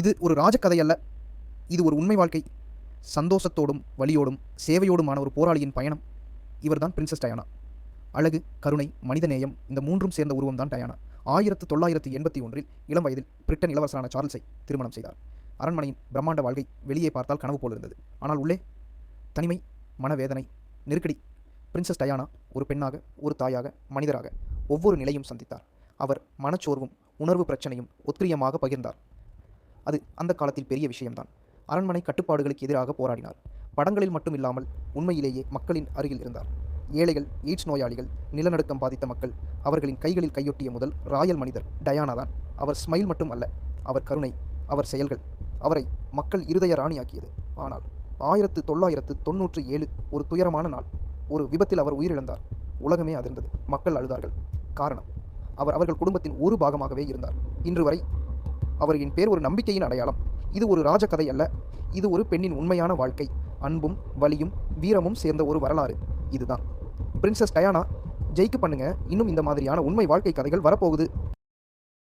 இது ஒரு ராஜகதை அல்ல. இது ஒரு உண்மை வாழ்க்கை. சந்தோஷத்தோடும் வலியோடும் சேவையோடுமான ஒரு போராளியின் பயணம். இவர்தான் பிரின்சஸ் டயானா அழகு கருணை மனிதநேயம் இந்த மூன்றும் சேர்ந்த உருவம்தான் டயானா ஆயிரத்து தொள்ளாயிரத்து எண்பத்தி ஒன்றில் இளம் வயதில் பிரிட்டன் இளவரசரான சார்ல்ஸை திருமணம் செய்தார். அரண்மனையின் பிரம்மாண்ட வாழ்க்கை வெளியே பார்த்தால் கனவு போல் இருந்தது. ஆனால் உள்ளே தனிமை மனவேதனை நெருக்கடி. பிரின்சஸ் டயானா ஒரு பெண்ணாக ஒரு தாயாக மனிதராக ஒவ்வொரு நிலையும் சந்தித்தார். அவர் மனச்சோர்வும் உணர்வு பிரச்சனையும் ஒத்திரியமாக பகிர்ந்தார். அது அந்த காலத்தில் பெரிய விஷயம்தான். அரண்மனை கட்டுப்பாடுகளுக்கு எதிராக போராடினார். படங்களில் மட்டும் இல்லாமல் உண்மையிலேயே மக்களின் அருகில் இருந்தார். ஏழைகள் எய்ட்ஸ் நோயாளிகள் நிலநடுக்கம் பாதித்த மக்கள் அவர்களின் கைகளில் கையொட்டிய முதல் ராயல் மனிதர் டயானா தான். அவர் ஸ்மைல் மட்டும் அல்ல அவர் கருணை அவர் செயல்கள் அவரை மக்கள் இருதய ராணியாக்கியது. ஆனால் ஆயிரத்து தொள்ளாயிரத்து தொன்னூற்றி ஏழு ஒரு துயரமான நாள் ஒரு விபத்தில் அவர் உயிரிழந்தார். உலகமே அதிர்ந்தது. மக்கள் அழுதார்கள். காரணம் அவர் அவர்கள் குடும்பத்தின் ஒரு பாகமாகவே இருந்தார். இன்று வரை அவர்களின் பேர் ஒரு நம்பிக்கையின் அடையாளம். இது ஒரு ராஜகதை அல்ல. இது ஒரு பெண்ணின் உண்மையான வாழ்க்கை. அன்பும் வலியும் வீரமும் சேர்ந்த ஒரு வரலாறு. இதுதான். பிரின்சஸ் டயானா ஜெயிக்கு பண்ணுங்க. இன்னும் இந்த மாதிரியான உண்மை வாழ்க்கை கதைகள் வரப்போகுது.